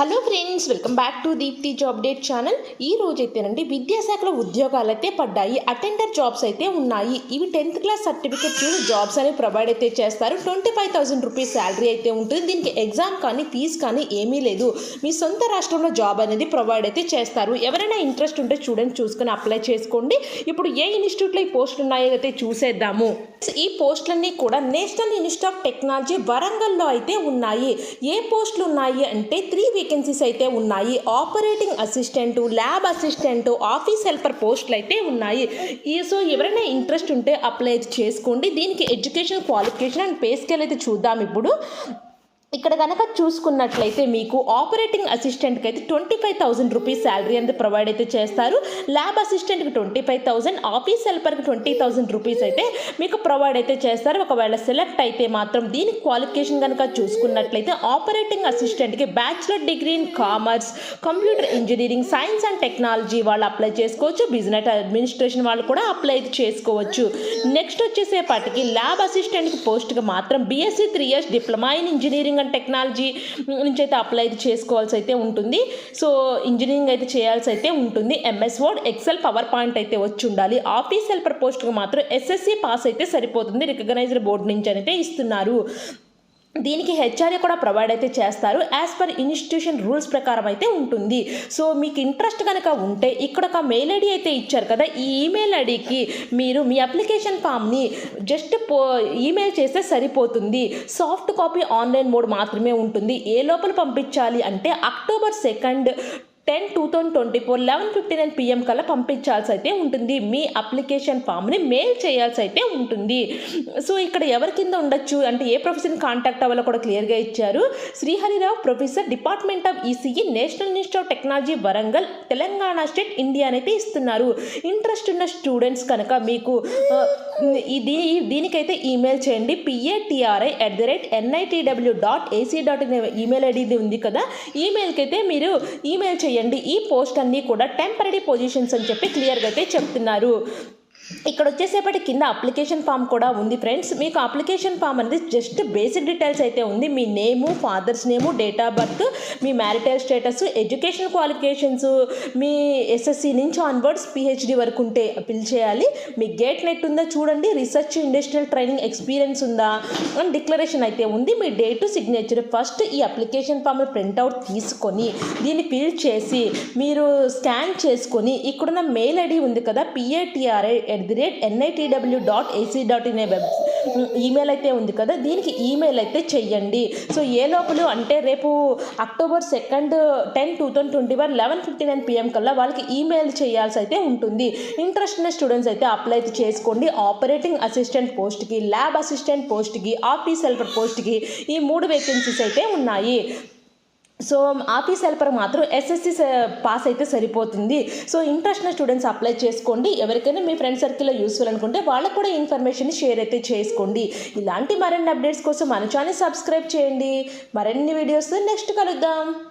Hello friends welcome back to Deepti job date channel. ఈ రోజు అయితేనండి విద్యాశాఖలో ఉద్యోగాలు అయితే పడ్డాయి అటెండర్ జాబ్స్ అయితే ఉన్నాయి. ఇవి టెన్త్ క్లాస్ సర్టిఫికేట్ జాబ్స్ అనేవి ప్రొవైడ్ అయితే చేస్తారు. Twenty five thousand rupees salary అయితే ఉంటుంది. దీనికి ఎగ్జామ్ కానీ ఫీజు కానీ ఏమీ లేదు. మీ సొంత రాష్ట్రంలో జాబ్ అనేది ప్రొవైడ్ అయితే చేస్తారు. ఎవరైనా ఇంట్రెస్ట్ ఉంటే చూడండి చూసుకొని అప్లై చేసుకోండి. ఇప్పుడు ఏ ఇన్స్టిట్యూట్లో ఈ పోస్టులు ఉన్నాయో అయితే చూసేద్దాము. ఈ పోస్టులన్నీ కూడా నేషనల్ ఇన్స్టిట్యూట్ ఆఫ్ టెక్నాలజీ వరంగల్లో అయితే ఉన్నాయి. ఏ పోస్టులు ఉన్నాయి అంటే త్రీ వీక్ వేకెన్సీస్ అయితే ఉన్నాయి. Operating assistant lab assistant office helper పోస్టులు అయితే ఉన్నాయి. ఈ సో ఎవరైనా ఇంట్రెస్ట్ ఉంటే అప్లై చేసుకోండి. దీనికి education qualification and pay scale అయితే చూద్దాం ఇప్పుడు. ఇక్కడ కనుక చూసుకున్నట్లయితే మీకు ఆపరేటింగ్ అసిస్టెంట్కి అయితే twenty five thousand rupees salary అనేది ప్రొవైడ్ అయితే చేస్తారు. ల్యాబ్ అసిస్టెంట్కి ట్వంటీ ఫైవ్ థౌసండ్ ఆఫీస్ హెల్పర్కి ట్వంటీ థౌసండ్ రూపీస్ అయితే మీకు ప్రొవైడ్ అయితే చేస్తారు. ఒకవేళ సెలెక్ట్ అయితే మాత్రం దీని క్వాలిఫికేషన్ కనుక చూసుకున్నట్లయితే operating అసిస్టెంట్కి bachelor degree in commerce computer engineering science and technology వాళ్ళు అప్లై చేసుకోవచ్చు. బిజినెస్ అడ్మినిస్ట్రేషన్ వాళ్ళు కూడా అప్లై చేసుకోవచ్చు. నెక్స్ట్ వచ్చేసేపాటికి ల్యాబ్ అసిస్టెంట్కి పోస్ట్కి మాత్రం BSc three years diploma in engineering and technology నుంచి అయితే అప్లై అయితే చేసుకోవాల్సి అయితే ఉంటుంది. సో ఇంజనీరింగ్ అయితే చేయాల్సి అయితే ఉంటుంది. MS Word Excel PowerPoint అయితే వచ్చి ఉండాలి. ఆఫీస్ హెల్పర్ పోస్ట్కి మాత్రం ఎస్ఎస్సి పాస్ అయితే సరిపోతుంది. రికగ్నైజ్డ్ బోర్డు నుంచి అయితే ఇస్తున్నారు. దీనికి హెచ్ఆర్ఏ కూడా ప్రొవైడ్ అయితే చేస్తారు. యాజ్ పర్ ఇన్స్టిట్యూషన్ రూల్స్ ప్రకారం అయితే ఉంటుంది. సో మీకు ఇంట్రెస్ట్ కనుక ఉంటే ఇక్కడ ఒక మెయిల్ ఐడి అయితే ఇచ్చారు కదా ఈ ఈమెయిల్ ఐడికి మీరు మీ అప్లికేషన్ ఫామ్ని జస్ట్ పో ఈమెయిల్ చేస్తే సరిపోతుంది. సాఫ్ట్ కాపీ ఆన్లైన్ మోడ్ మాత్రమే ఉంటుంది. ఏ లోపల పంపించాలి అంటే October second ten two thousand twenty four eleven fifty nine PM కల్లా పంపించాల్సి అయితే ఉంటుంది. మీ అప్లికేషన్ ఫామ్ని మెయిల్ చేయాల్సి అయితే ఉంటుంది. సో ఇక్కడ ఎవరి కింద ఉండొచ్చు? అంటే ఏ ప్రొఫెసర్ కాంటాక్ట్ అవ్వాలో కూడా క్లియర్గా ఇచ్చారు. Sriharirao professor department of ECE national institute of technology Warangal Telangana state India అయితే ఇస్తున్నారు. ఇంట్రెస్ట్ ఉన్న స్టూడెంట్స్ కనుక మీకు ఇది దీనికైతే ఈమెయిల్ చేయండి. P A T R I at the rate NITW dot AC dot in email ID ఉంది కదా. ఈమెయిల్కి అయితే మీరు ఈమెయిల్ చేయండి. ఈ పోస్ట్ అన్నీ కూడా టెంపరీ పొజిషన్స్ అని చెప్పి క్లియర్గా అయితే చెప్తున్నారు. ఇక్కడ వచ్చేసేపటి కింద అప్లికేషన్ ఫామ్ కూడా ఉంది ఫ్రెండ్స్. మీకు అప్లికేషన్ ఫామ్ అనేది జస్ట్ బేసిక్ డీటెయిల్స్ అయితే ఉంది. మీ name father's name date of birth me marital status education qualifications మీ ఎస్ఎస్సి నుంచి ఆన్వర్డ్స్ పిహెచ్డి వరకు ఉంటే ఫిల్ చేయాలి. మీ గేట్ నెట్ ఉందా చూడండి. రీసెర్చ్ ఇండస్ట్రియల్ ట్రైనింగ్ ఎక్స్పీరియన్స్ ఉందా? అని డిక్లరేషన్ అయితే ఉంది. మీ డేట్ సిగ్నేచర్ ఫస్ట్ ఈ అప్లికేషన్ ఫామ్ ప్రింట్అవుట్ తీసుకొని దీన్ని ఫిల్ చేసి మీరు స్కాన్ చేసుకొని ఇక్కడున్న మెయిల్ ఐడి ఉంది కదా P A T R I at the rate NITW dot AC dot in web email అయితే ఉంది కదా దీనికి ఈమెయిల్ అయితే చెయ్యండి. సో ఏ లోపల అంటే రేపు October second ten two thousand twenty one eleven fifty nine PM కల్లా వాళ్ళకి ఈమెయిల్ చేయాల్సి అయితే ఉంటుంది. ఇంట్రెస్ట్ ఉన్న స్టూడెంట్స్ అయితే అప్లై అయితే చేసుకోండి. ఆపరేటింగ్ అసిస్టెంట్ పోస్ట్కి ల్యాబ్ అసిస్టెంట్ పోస్ట్కి ఆఫీస్ హెల్పర్ పోస్ట్కి ఈ మూడు వేకెన్సీస్ అయితే ఉన్నాయి. సో ఆఫీస్ హెల్పర్ మాత్రం ఎస్ఎస్సి పాస్ అయితే సరిపోతుంది. సో ఇంట్రెస్ట్ ఉన్న స్టూడెంట్స్ అప్లై చేసుకోండి. ఎవరికైనా మీ ఫ్రెండ్ సర్కిల్లో యూస్ఫుల్ అనుకుంటే వాళ్ళకు కూడా ఇన్ఫర్మేషన్ షేర్ అయితే చేసుకోండి. ఇలాంటి మరిన్ని అప్డేట్స్ కోసం మన ఛానల్ సబ్స్క్రైబ్ చేయండి. మరిన్ని వీడియోస్ నెక్స్ట్ కలుద్దాం.